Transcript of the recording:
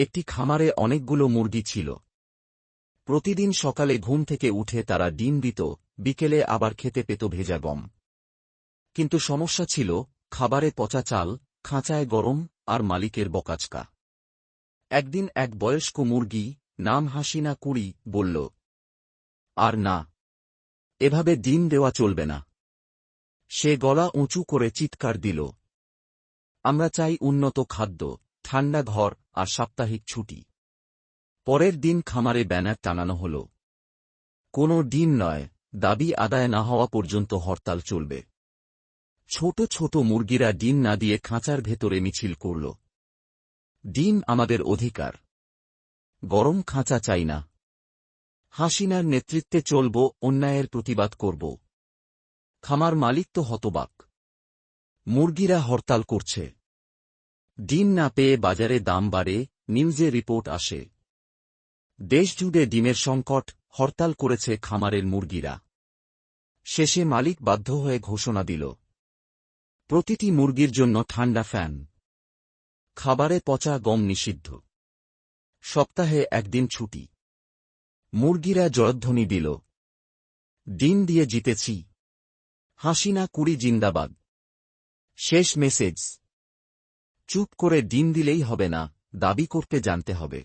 একটি খামারে অনেকগুলো মুরগি ছিল। প্রতিদিন সকালে ঘুম থেকে উঠে তারা ডিম দিত, বিকেলে আবার খেতে পেত ভেজা গম। কিন্তু সমস্যা ছিল, খাবারে পচা চাল, খাঁচায় গরম, আর মালিকের বকাচকা। একদিন এক বয়স্ক মুরগি, নাম হাসিনা কুড়ি, বলল, আর না, এভাবে ডিম দেওয়া চলবে না। সে গলা উঁচু করে চিৎকার দিল, আমরা চাই উন্নত খাদ্য। ঠান্ডা ঘর আর সাপ্তাহিক ছুটি। পরের দিন খামারে ব্যানার টানানো হল। কোনো ডিম নয়, দাবি আদায় না হওয়া পর্যন্ত হরতাল চলবে। ছোট ছোট মুরগিরা ডিম না দিয়ে খাঁচার ভেতরে মিছিল করল। ডিম আমাদের অধিকার। গরম খাঁচা চাই না। হাসিনার নেতৃত্বে চলব, অন্যায়ের প্রতিবাদ করব। খামার মালিক তো হতবাক। মুরগিরা হরতাল করছে। ডিম না পেয়ে বাজারে দাম বাড়ে, নিউজে রিপোর্ট আসে। দেশজুড়ে ডিমের সংকট, হরতাল করেছে খামারের মুরগিরা। শেষে মালিক বাধ্য হয়ে ঘোষণা দিল। প্রতিটি মুরগির জন্য ঠান্ডা ফ্যান। খাবারে পচা গম নিষিদ্ধ। সপ্তাহে একদিন ছুটি। মুরগিরা জয়ধ্বনি দিল। ডিম দিয়ে জিতেছি। হাসিনা কুড়ি জিন্দাবাদ। শেষ মেসেজ। চুপ করে ডিম দিলেই হবে না দাবি করতে জানতে হবে।